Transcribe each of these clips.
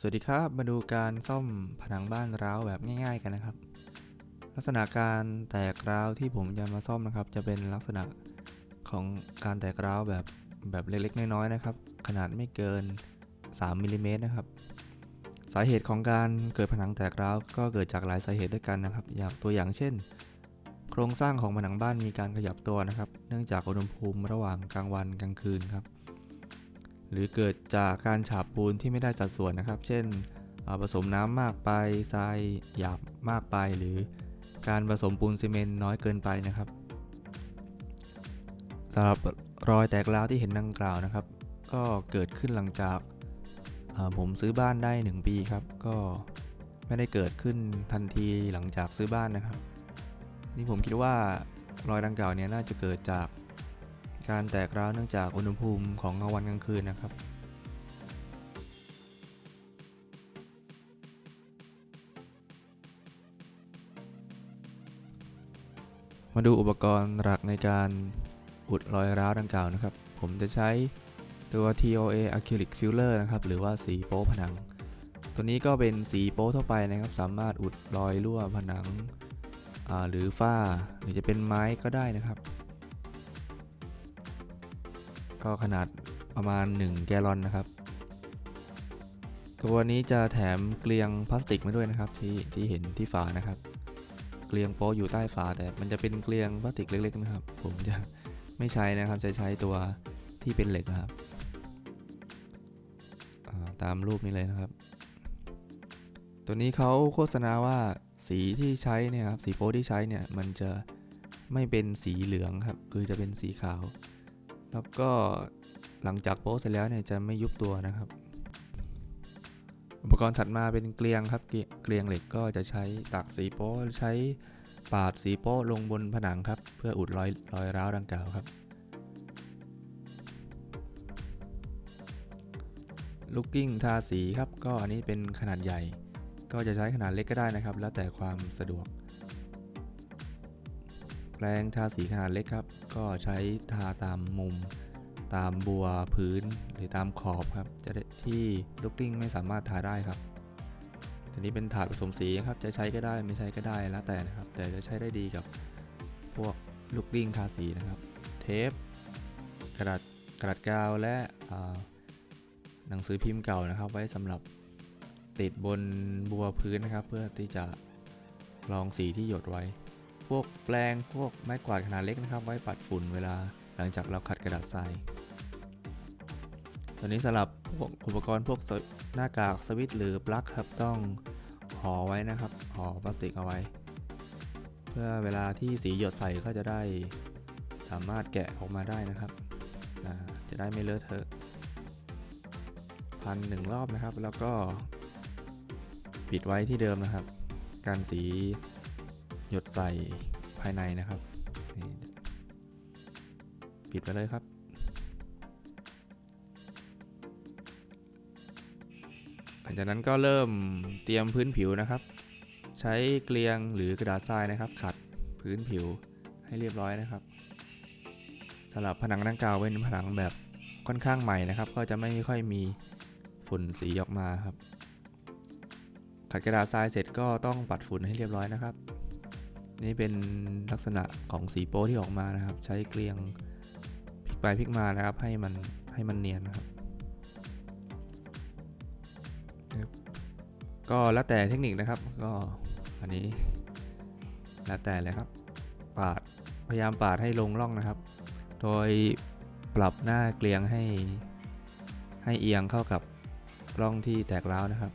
สวัสดีครับมาดูการซ่อมผนังบ้านร้าวแบบง่าย ๆ กันนะครับ ลักษณะการแตกร้าวที่ผมจะมาซ่อมนะครับ จะเป็นลักษณะของการแตกร้าวแบบแบบเล็กๆน้อยๆนะครับ ขนาดไม่เกิน 3มิลลิเมตรนะครับ สาเหตุของการเกิดผนังแตกร้าวก็เกิดจากหลายสาเหตุด้วยกันนะครับ อย่างตัวอย่างเช่น โครงสร้างของผนังบ้านมีการขยับตัวนะครับ เนื่องจากอุณหภูมิระหว่างกลางวันกลางคืนครับ หรือเกิดจากการฉาบปูนที่ไม่ได้สัดส่วนนะครับ เช่นผสมน้ำมากไปทรายหยาบมากไปหรือการผสมปูนซีเมนต์น้อยเกินไปนะครับสำหรับรอยแตกร้าวที่เห็นดังกล่าวนะครับ ก็เกิดขึ้นหลังจากผมซื้อบ้านได้ 1 ปีครับ ก็ไม่ได้เกิดขึ้นทันทีหลังจากซื้อบ้านนะครับ นี่ผมคิดว่ารอยดังกล่าวเนี้น่าจะเกิดจาก การแตกร้าวเนื่องจากอุณหภูมิของกลางวันกลางคืนนะครับมาดูอุปกรณ์หลักในการอุดรอยร้าวดังกล่าวนะครับ ผมจะใช้ตัว TOA Acrylic Filler นะครับ หรือว่าสีโป๊ผนัง ตัวนี้ก็เป็นสีโป๊ทั่วไปนะครับ สามารถอุดรอยรั่วผนัง หรือฝ้า หรือจะเป็นไม้ก็ได้นะครับ ก็ขนาดประมาณ 1 แกลลอนนะครับ ตัวนี้จะแถมเกลียงพลาสติกมาด้วยนะครับที่ที่เห็นที่ฝานะครับ เกลียงโป๊อยู่ใต้ฝาแต่มันจะเป็นเกลียงพลาสติกเล็กๆนะครับ ผมจะไม่ใช้นะครับจะใช้ตัวที่เป็นเหล็กนะครับาตามรูปนี้เลยนะครับ ตัวนี้เขาโฆษณาว่าสีที่ใช้เนี่ยครับสีโป๊ที่ใช้เนี่ยมันจะไม่เป็นสีเหลืองครับ คือจะเป็นสีขาว แล้วก็หลังจากโป๊เสร็จแล้วเนี่ยจะไม่ยุบตัวนะครับ อุปกรณ์ถัดมาเป็นเกลียงครับเกลียเกลียงเหล็กก็จะใช้ตักสีโป๊ใช้ปาดสีโป๊ลงบนผนังครับ เพื่ออุดรอยรอยร้าวดังกล่าวครับ ลูกกิ้งทาสีครับ ก็อันนี้เป็นขนาดใหญ่ ก็จะใช้ขนาดเล็กก็ได้นะครับ แล้วแต่ความสะดวก แปรงทาสีขนาดเล็กครับ ก็ใช้ทาตามมุม ตามบัวพื้นหรือตามขอบครับจะที่ลูกกิ้งไม่สามารถทาได้ครับทีนี้เป็นถาดผสมสีครับจะใช้ก็ได้ไม่ใช้ก็ได้แล้วแต่นะครับ แต่จะใช้ได้ดีกับพวกลูกกิ้งทาสีนะครับ เทป กระดาษกระดาษกาวและหนังสือพิมพ์เก่านะครับ ไว้สำหรับติดบนบัวพื้นนะครับ เพื่อที่จะรองสีที่หยดไว้ พวกแปรงพวกไม้กวาดขนาดเล็กนะครับ ไว้ปัดฝุ่นเวลาหลังจากเราขัดกระดาษทรายตัวนี้สำหรับพวกอุปกรณ์พวกหน้ากากสวิตหรือปลั๊กครับต้องห่อไว้นะครับห่อพลาสติกเอาไว้ เพื่อเวลาที่สีหยดใส่ก็จะได้สามารถแกะออกมาได้นะครับ จะได้ไม่เลอะเทอะพันหนึ่งรอบนะครับ แล้วก็ปิดไว้ที่เดิมนะครับ การสี หยดใส่ภายในนะครับ ปิดไปเลยครับ หลังจากนั้นก็เริ่มเตรียมพื้นผิวนะครับ ใช้เกลียงหรือกระดาษทรายนะครับ ขัดพื้นผิวให้เรียบร้อยนะครับสำหรับผนังดังกล่าวเป็นผนังแบบค่อนข้างใหม่นะครับ ก็จะไม่ค่อยมีฝุ่นสีออกมาครับ ขัดกระดาษทรายเสร็จก็ต้องปัดฝุ่นให้เรียบร้อยนะครับ นี่เป็นลักษณะของสีโป๊ที่ออกมานะครับ ใช้เกลียงพลิกไปพลิกมานะครับ ให้มันให้มันเนียนนะครับ ก็แล้วแต่เทคนิคนะครับ ก็อันนี้แล้วแต่เลยครับ ปาดพยายามปาดให้ลงร่องนะครับ โดยปรับหน้าเกลียงให้ให้เอียงเข้ากับร่องที่แตกร้าวนะครับ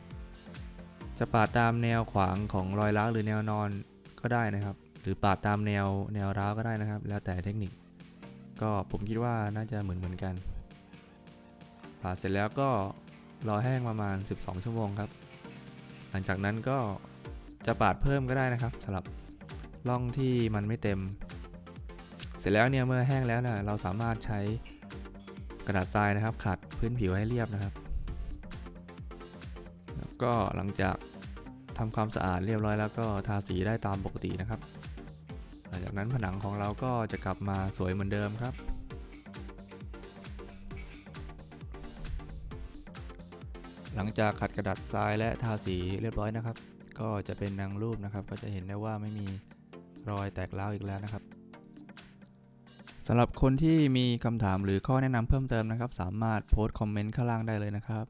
จะปาดตามแนวขวางของรอยร้าวหรือแนวนอน ก็ได้นะครับ หรือปาดตามแนวแนวร้าวก็ได้นะครับ แล้วแต่เทคนิค ก็ผมคิดว่าน่าจะเหมือนเหมือนกันปาดเสร็จแล้วก็รอแห้งประมาณ 12 ชั่วโมงครับ หลังจากนั้นก็จะปาดเพิ่มก็ได้นะครับสำหรับร่องที่มันไม่เต็ม เสร็จแล้วเนี่ยเมื่อแห้งแล้วเนี่ยเราสามารถใช้กระดาษทรายนะครับขัดพื้นผิวให้เรียบนะครับ แล้วก็หลังจาก ทำความสะอาดเรียบร้อยแล้วก็ทาสีได้ตามปกตินะครับ หลังจากนั้นผนังของเราก็จะกลับมาสวยเหมือนเดิมครับ หลังจากขัดกระดาษทรายและทาสีเรียบร้อยนะครับ ก็จะเป็นนางรูปนะครับ ก็จะเห็นได้ว่าไม่มีรอยแตกร้าวอีกแล้วนะครับสำหรับคนที่มีคำถามหรือข้อแนะนำเพิ่มเติมนะครับ สามารถโพสต์คอมเมนต์ข้างล่างได้เลยนะครับ